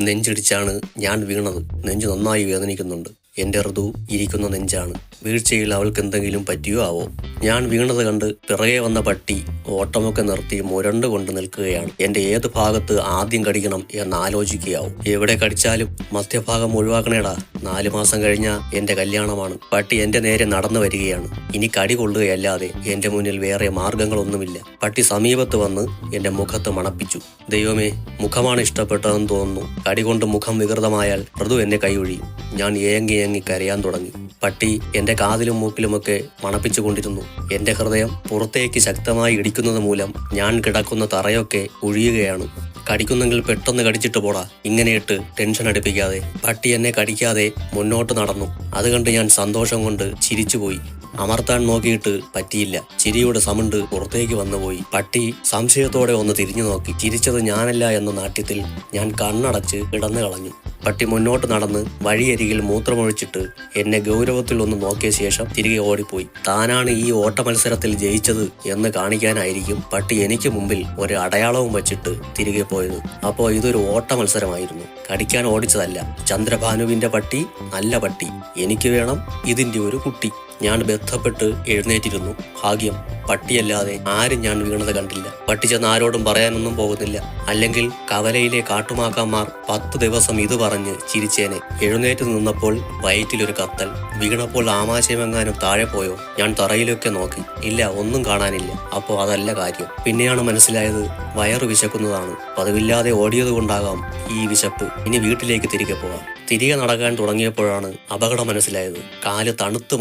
നെഞ്ചിടിച്ചാണ് ഞാൻ വീണത്. നെഞ്ച് നന്നായി വേദനിക്കുന്നുണ്ട്. എന്റെ ഋതു ഇരിക്കുന്ന നെഞ്ചാണ്. വീഴ്ചയിൽ അവൾക്ക് എന്തെങ്കിലും പറ്റിയോ ആവോ? ഞാൻ വീണത് കണ്ട് പിറകെ വന്ന പട്ടി ഓട്ടമൊക്കെ നിർത്തി മുരണ്ടു കൊണ്ട് നിൽക്കുകയാണ്. എന്റെ ഏത് ഭാഗത്ത് ആദ്യം കടിക്കണം എന്ന് ആലോചിക്കുകയാവും. എവിടെ കടിച്ചാലും മധ്യഭാഗം ഒഴിവാക്കണേടാ. നാലു മാസം കഴിഞ്ഞ എന്റെ കല്യാണമാണ്. പട്ടി എന്റെ നേരെ നടന്നു വരികയാണ്. ഇനി കടി കൊള്ളുകയല്ലാതെ എന്റെ മുന്നിൽ വേറെ മാർഗങ്ങളൊന്നുമില്ല. പട്ടി സമീപത്ത് വന്ന് എന്റെ മുഖത്ത് മണപ്പിച്ചു. ദൈവമേ മുഖമാണ് ഇഷ്ടപ്പെട്ടതെന്ന് തോന്നുന്നു. കടി കൊണ്ട് മുഖം വികൃതമായാൽ മൃദു എന്നെ കൈയൊഴിയും. ഞാൻ ഏങ്ങി ഏങ്ങി കരയാൻ തുടങ്ങി. പട്ടി എന്റെ കാതിലും മൂക്കിലുമൊക്കെ മണപ്പിച്ചു കൊണ്ടിരുന്നു എന്റെ ഹൃദയം പുറത്തേക്ക് ശക്തമായി ഇടിക്കുന്നത് മൂലം ഞാൻ കിടക്കുന്ന തറയൊക്കെ ഒഴിയുകയാണ് കടിക്കുന്നെങ്കിൽ പെട്ടെന്ന് കടിച്ചിട്ട് പോടാ. ഇങ്ങനെയിട്ട് ടെൻഷൻ അടുപ്പിക്കാതെ. പട്ടി എന്നെ കടിക്കാതെ മുന്നോട്ട് നടന്നു. അത് കണ്ട് ഞാൻ സന്തോഷം കൊണ്ട് ചിരിച്ചുപോയി. അമർത്താൻ നോക്കിയിട്ട് പറ്റിയില്ല. ചിരിയുടെ സമുണ്ട് പുറത്തേക്ക് വന്നുപോയി. പട്ടി സംശയത്തോടെ ഒന്ന് തിരിഞ്ഞു നോക്കി. ചിരിച്ചത് ഞാനല്ല എന്ന നാട്യത്തിൽ ഞാൻ കണ്ണടച്ച് കിടന്നു കളഞ്ഞു പട്ടി മുന്നോട്ട് നടന്ന് വഴിയരികിൽ മൂത്രമൊഴിച്ചിട്ട് എന്നെ ഗൗരവത്തിൽ ഒന്ന് നോക്കിയ ശേഷം തിരികെ ഓടിപ്പോയി. താനാണ് ഈ ഓട്ട മത്സരത്തിൽ ജയിച്ചത് എന്ന് കാണിക്കാനായിരിക്കും പട്ടി എനിക്ക് മുമ്പിൽ ഒരു അടയാളവും വച്ചിട്ട് തിരികെ പോയത്. അപ്പോ ഇതൊരു ഓട്ട മത്സരമായിരുന്നു കടിക്കാൻ ഓടിച്ചതല്ല. ചന്ദ്രഭാനുവിന്റെ പട്ടി നല്ല പട്ടി. എനിക്ക് വേണം ഇതിന്റെ ഒരു കുട്ടി. ഞാൻ ബന്ധപ്പെട്ട് എഴുന്നേറ്റിരുന്നു. ഭാഗ്യം പട്ടിയല്ലാതെ ആരും ഞാൻ വീണത് കണ്ടില്ല. പട്ടി ചെന്ന് ആരോടും പറയാനൊന്നും പോകുന്നില്ല. അല്ലെങ്കിൽ കവലയിലെ കാട്ടുമാക്കാന്മാർ പത്ത് ദിവസം ഇത് പറഞ്ഞ് ചിരിച്ചേനെ. എഴുന്നേറ്റ് നിന്നപ്പോൾ വയറ്റിലൊരു കത്തൽ. വീണപ്പോൾ ആമാശയമെങ്ങാനും താഴെ പോയോ? ഞാൻ തറയിലൊക്കെ നോക്കി. ഇല്ല ഒന്നും കാണാനില്ല. അപ്പോൾ അതല്ല കാര്യം. പിന്നെയാണ് മനസ്സിലായത് വയറ് വിശക്കുന്നതാണ്. പതിവില്ലാതെ ഓടിയത് കൊണ്ടാകാം ഈ വിശപ്പ്. ഇനി വീട്ടിലേക്ക് തിരികെ പോകാം. തിരികെ നടക്കാൻ തുടങ്ങിയപ്പോഴാണ് അപകടം മനസ്സിലായത്. കാൽ തണുത്ത്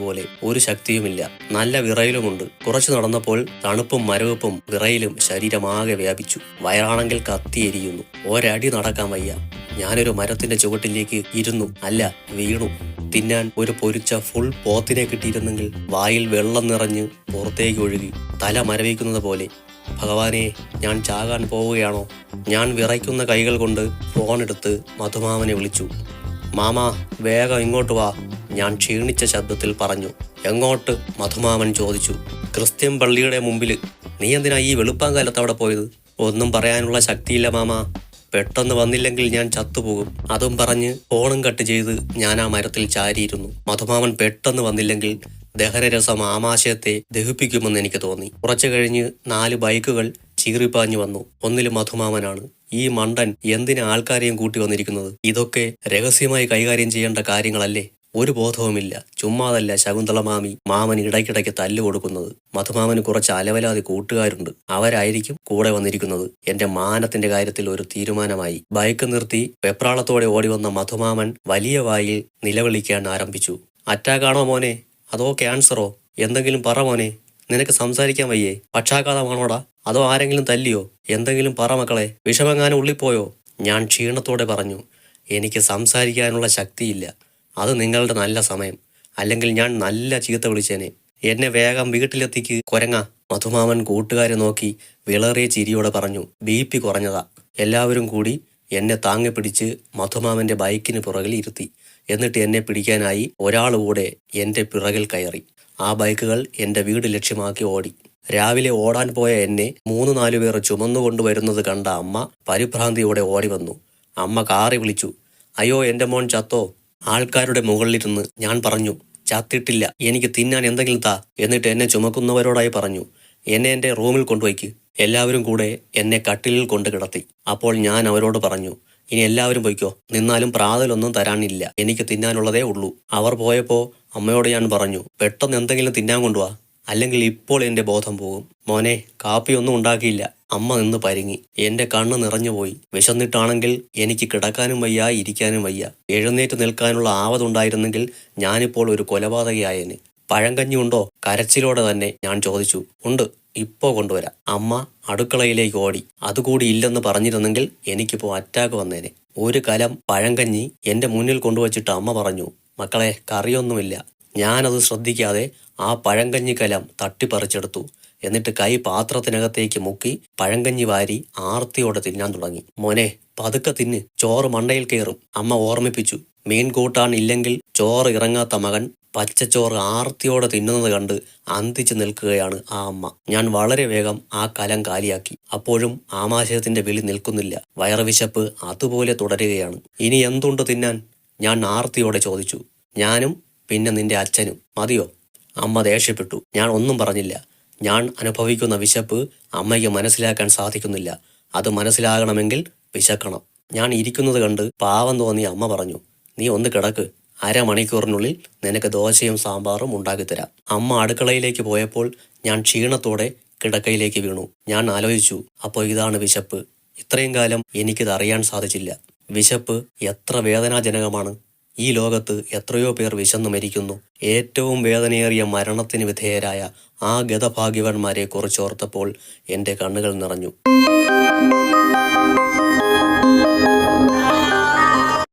മരവിച്ചതുപോലെ ഒരു ശക്തിയുമില്ല. നല്ല വിറയിലുമുണ്ട്. കുറച്ചു നടന്നപ്പോൾ തണുപ്പും മരവിപ്പും വിറയിലും ശരീരമാകെ വ്യാപിച്ചു. വയറാണെങ്കിൽ കത്തിയെരിയുന്നു ഒരടി നടക്കാൻ വയ്യ. ഞാനൊരു മരത്തിന്റെ ചുവട്ടിലേക്ക് ഇരുന്നു. അല്ല വീണു. തിന്നാൻ ഒരു പൊരിച്ച ഫുൾ പോത്തിനെ കിട്ടിയിരുന്നെങ്കിൽ വായിൽ വെള്ളം നിറഞ്ഞ് പുറത്തേക്ക് ഒഴുകി തല മരവിക്കുന്നത് പോലെ. ഭഗവാനെ ഞാൻ ചാകാൻ പോവുകയാണോ? ഞാൻ വിറയ്ക്കുന്ന കൈകൾ കൊണ്ട് ഫോൺ എടുത്ത് മധുമാമനെ വിളിച്ചു. മാമാ വേഗം ഇങ്ങോട്ട് വാ. ഞാൻ ക്ഷീണിച്ച ശബ്ദത്തിൽ പറഞ്ഞു. എങ്ങോട്ട്? മധുമാമൻ ചോദിച്ചു. ക്രിസ്ത്യൻ പള്ളിയുടെ മുമ്പിൽ നീ എന്തിനാ ഈ വെളുപ്പാങ്കാലത്ത് അവിടെ പോയത്? ഒന്നും പറയാനുള്ള ശക്തിയില്ല മാമ. പെട്ടെന്ന് വന്നില്ലെങ്കിൽ ഞാൻ ചത്തുപോകും. അതും പറഞ്ഞ് ഫോണും കട്ട് ചെയ്ത് ഞാൻ ആ മരത്തിൽ ചാരിയിരുന്നു. മധുമാമൻ പെട്ടെന്ന് വന്നില്ലെങ്കിൽ ദഹനരസം ആമാശയത്തെ ദഹിപ്പിക്കുമെന്ന് എനിക്ക് തോന്നി. കുറച്ചു കഴിഞ്ഞ് നാല് ബൈക്കുകൾ ചീറിപ്പാഞ്ഞു വന്നു. ഒന്നിൽ മധുമാമനാണ്. ഈ മണ്ടൻ എന്തിനാ ആൾക്കാരെയും കൂട്ടി വന്നിരിക്കുന്നത്? ഇതൊക്കെ രഹസ്യമായി കൈകാര്യം ചെയ്യേണ്ട കാര്യങ്ങളല്ലേ? ഒരു ബോധവുമില്ല. ചുമ്മാതല്ല ശകുന്തള മാമി മാമൻ ഇടയ്ക്കിടയ്ക്ക് തല്ലു കൊടുക്കുന്നത്. മധുമാമന് കുറച്ച് അലവലാതി കൂട്ടുകാരുണ്ട്. അവരായിരിക്കും കൂടെ വന്നിരിക്കുന്നത്. എന്റെ മാനത്തിന്റെ കാര്യത്തിൽ ഒരു തീരുമാനമായി. ബൈക്ക് നിർത്തി വെപ്രാളത്തോടെ ഓടി വന്ന മധുമാമൻ വലിയ വായിൽ നിലവിളിക്കാൻ ആരംഭിച്ചു. അറ്റാക്കാണോ മോനെ? അതോ ക്യാൻസറോ? എന്തെങ്കിലും പറ മോനെ. നിനക്ക് സംസാരിക്കാൻ വയ്യേ. പക്ഷാഘാതമാണോടാ? അതോ ആരെങ്കിലും തല്ലിയോ? എന്തെങ്കിലും പറ മക്കളെ. വിഷമങ്ങാനും ഉള്ളിപ്പോയോ? ഞാൻ ക്ഷീണത്തോടെ പറഞ്ഞു. എനിക്ക് സംസാരിക്കാനുള്ള ശക്തിയില്ല. അത് നിങ്ങളുടെ നല്ല സമയം. അല്ലെങ്കിൽ ഞാൻ നല്ല ചീത്ത വിളിച്ചേനെ. എന്നെ വേഗം വീട്ടിലെത്തിക്ക് കൊരങ്ങ. മധുമാമൻ കൂട്ടുകാരെ നോക്കി വിളറിയ ചിരിയോടെ പറഞ്ഞു ബി പി കുറഞ്ഞതാ. എല്ലാവരും കൂടി എന്നെ താങ്ങി പിടിച്ച് മധുമാമന്റെ ബൈക്കിന് പുറകിൽ ഇരുത്തി. എന്നിട്ട് എന്നെ പിടിക്കാനായി ഒരാൾ കൂടെ എന്റെ പിറകിൽ കയറി. ആ ബൈക്കുകൾ എന്റെ വീട് ലക്ഷ്യമാക്കി ഓടി. രാവിലെ ഓടാൻ പോയ എന്നെ മൂന്ന് നാലു പേർ ചുമന്നുകൊണ്ടുവരുന്നത് കണ്ട അമ്മ പരിഭ്രാന്തിയോടെ ഓടി വന്നു. അമ്മ കാറി വിളിച്ചു അയ്യോ എന്റെ മോൻ ചത്തോ? ആൾക്കാരുടെ മുകളിലിരുന്ന് ഞാൻ പറഞ്ഞു ചത്തിട്ടില്ല എനിക്ക് തിന്നാൻ എന്തെങ്കിലും താ എന്നിട്ട് എന്നെ ചുമക്കുന്നവരോടായി പറഞ്ഞു എന്നെ എന്റെ റൂമിൽ കൊണ്ടുപോയിക്ക് എല്ലാവരും കൂടെ എന്നെ കട്ടിലിൽ കൊണ്ട് കിടത്തി. അപ്പോൾ ഞാൻ അവരോട് പറഞ്ഞു ഇനി എല്ലാവരും പോയിക്കോ നിന്നാലും പ്രാതലൊന്നും തരാനില്ല എനിക്ക് തിന്നാനുള്ളതേ ഉള്ളൂ. അവർ പോയപ്പോൾ അമ്മയോട് ഞാൻ പറഞ്ഞു പെട്ടെന്ന് എന്തെങ്കിലും തിന്നാൻ കൊണ്ടുപോവാ അല്ലെങ്കിൽ ഇപ്പോൾ എന്റെ ബോധം പോകും. മോനെ കാപ്പിയൊന്നും ഉണ്ടാക്കിയില്ല. അമ്മ നിന്ന് പരിങ്ങി. എന്റെ കണ്ണ് നിറഞ്ഞുപോയി വിശന്നിട്ടാണെങ്കിൽ എനിക്ക് കിടക്കാനും വയ്യ ഇരിക്കാനും വയ്യ. എഴുന്നേറ്റ് നിൽക്കാനുള്ള ആവതുണ്ടായിരുന്നെങ്കിൽ ഞാനിപ്പോൾ ഒരു കൊലപാതകയായേനെ. പഴങ്കഞ്ഞിയുണ്ടോ കരച്ചിലോടെ തന്നെ ഞാൻ ചോദിച്ചു. ഉണ്ട്. ഇപ്പോ കൊണ്ടുവരാം. അമ്മ അടുക്കളയിലേക്ക് ഓടി. അതുകൂടി ഇല്ലെന്ന് പറഞ്ഞിരുന്നെങ്കിൽ എനിക്കിപ്പോ അറ്റാക്ക് വന്നേനെ. ഒരു കലം പഴങ്കഞ്ഞി എന്റെ മുന്നിൽ കൊണ്ടുവച്ചിട്ട് അമ്മ പറഞ്ഞു മക്കളെ കറിയൊന്നുമില്ല. ഞാനത് ശ്രദ്ധിക്കാതെ ആ പഴങ്കഞ്ഞി കലം തട്ടിപ്പറിച്ചെടുത്തു. എന്നിട്ട് കൈ പാത്രത്തിനകത്തേക്ക് മുക്കി പഴങ്കഞ്ഞി വാരി ആർത്തിയോടെ തിന്നാൻ തുടങ്ങി. മോനെ പതുക്കെ തിന്ന്. ചോറ് മണ്ടയിൽ കയറും അമ്മ ഓർമ്മിപ്പിച്ചു. മീൻ കൂട്ടാൻ ഇല്ലെങ്കിൽ ചോറ് ഇറങ്ങാത്ത മകൻ പച്ചച്ചോറ് ആർത്തിയോടെ തിന്നുന്നത് കണ്ട് അന്തിച്ചു നിൽക്കുകയാണ് ആ അമ്മ. ഞാൻ വളരെ വേഗം ആ കലം കാലിയാക്കി. അപ്പോഴും ആമാശയത്തിന്റെ വിളി നിൽക്കുന്നില്ല. വയറുവിശപ്പ് അതുപോലെ തുടരുകയാണ്. ഇനി എന്തുണ്ട് തിന്നാൻ? ഞാൻ ആർത്തിയോടെ ചോദിച്ചു. ഞാനും പിന്നെ നിന്റെ അച്ഛനും. മതിയോ? അമ്മ ദേഷ്യപ്പെട്ടു. ഞാൻ ഒന്നും പറഞ്ഞില്ല. ഞാൻ അനുഭവിക്കുന്ന വിശപ്പ് അമ്മയ്ക്ക് മനസ്സിലാക്കാൻ സാധിക്കുന്നില്ല. അത് മനസ്സിലാകണമെങ്കിൽ വിശക്കണം. ഞാൻ ഇരിക്കുന്നത് കണ്ട് പാവം തോന്നി അമ്മ പറഞ്ഞു നീ ഒന്ന് കിടക്ക്. അരമണിക്കൂറിനുള്ളിൽ നിനക്ക് ദോശയും സാമ്പാറും ഉണ്ടാക്കിത്തരാം. അമ്മ അടുക്കളയിലേക്ക് പോയപ്പോൾ ഞാൻ ക്ഷീണത്തോടെ കിടക്കയിലേക്ക് വീണു. ഞാൻ ആലോചിച്ചു അപ്പോൾ ഇതാണ് വിശപ്പ്. ഇത്രയും കാലം എനിക്കിത് അറിയാൻ സാധിച്ചില്ല. വിശപ്പ് എത്ര വേദനാജനകമാണ്. ഈ ലോകത്ത് എത്രയോ പേർ വിശന്നു മരിക്കുന്നു. ഏറ്റവും വേദനയേറിയ മരണത്തിന് വിധേയരായ ആ ഗതഭാഗ്യവാന്മാരെ കുറിച്ചോർത്തപ്പോൾ എന്റെ കണ്ണുകൾ നിറഞ്ഞു.